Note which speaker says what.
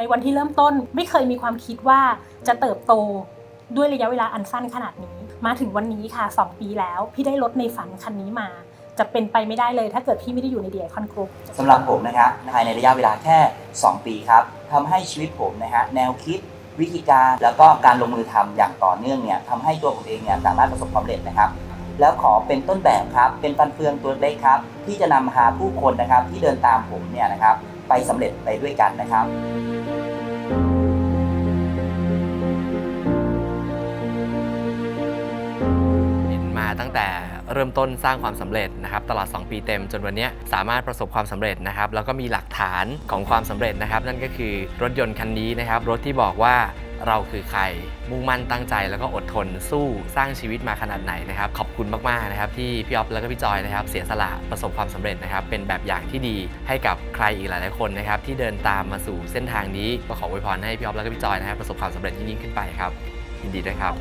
Speaker 1: ในวันที่เริ่มต้นไม่เคยมีความคิดว่าจะเติบโตด้วยระยะเวลาอันสั้นขนาดนี้ มาถึงวันนี้ค่ะ 2 ปีแล้ว พี่ได้รถในฝันคันนี้มา จะเป็นไปไม่ได้เลยถ้าเกิดพี่ไม่ได้อยู่ในเดียคอนกรุ๊ป
Speaker 2: สำหรับผมนะครับภายในระยะเวลาแค่ 2 ปีครับทำให้ชีวิตผมนะฮะแนวคิดวิธีการแล้วก็การลงมือทำอย่างต่อเนื่องเนี่ยทำให้ตัวผมเองเนี่ยสามารถประสบความสำเร็จนะครับ แล้วขอเป็นต้นแบบครับเป็นฟันเฟืองตัวเล็กครับ ที่จะนำพาผู้คนนะครับที่เดินตามผมเนี่ยนะครับไปสำเร็จไปด้วยกันนะครับ
Speaker 3: เห็นมาตั้งแต่เริ่มต้นสร้างความสำเร็จนะครับตลอด 2 ปีเต็มจนวันนี้สามารถประสบความสำเร็จนะครับแล้วก็มีหลักฐานของความสำเร็จนะครับ นั่นก็คือรถยนต์คันนี้นะครับรถที่บอกว่า เราคือใคร มุ่งมั่นตั้งใจแล้วก็อดทนสู้สร้างชีวิตมาขนาดไหนนะครับ ขอบคุณมากๆนะครับที่พี่ออฟแล้วก็พี่จอยนะครับ เสียสละประสบความสำเร็จนะครับ เป็นแบบอย่างที่ดีให้กับใครอีกหลายๆคนนะครับ ที่เดินตามมาสู่เส้นทางนี้ก็ขออวยพรให้พี่ออฟแล้วก็พี่จอยนะครับประสบความสำเร็จยิ่งๆขึ้นไปครับยินดีด้วยครับ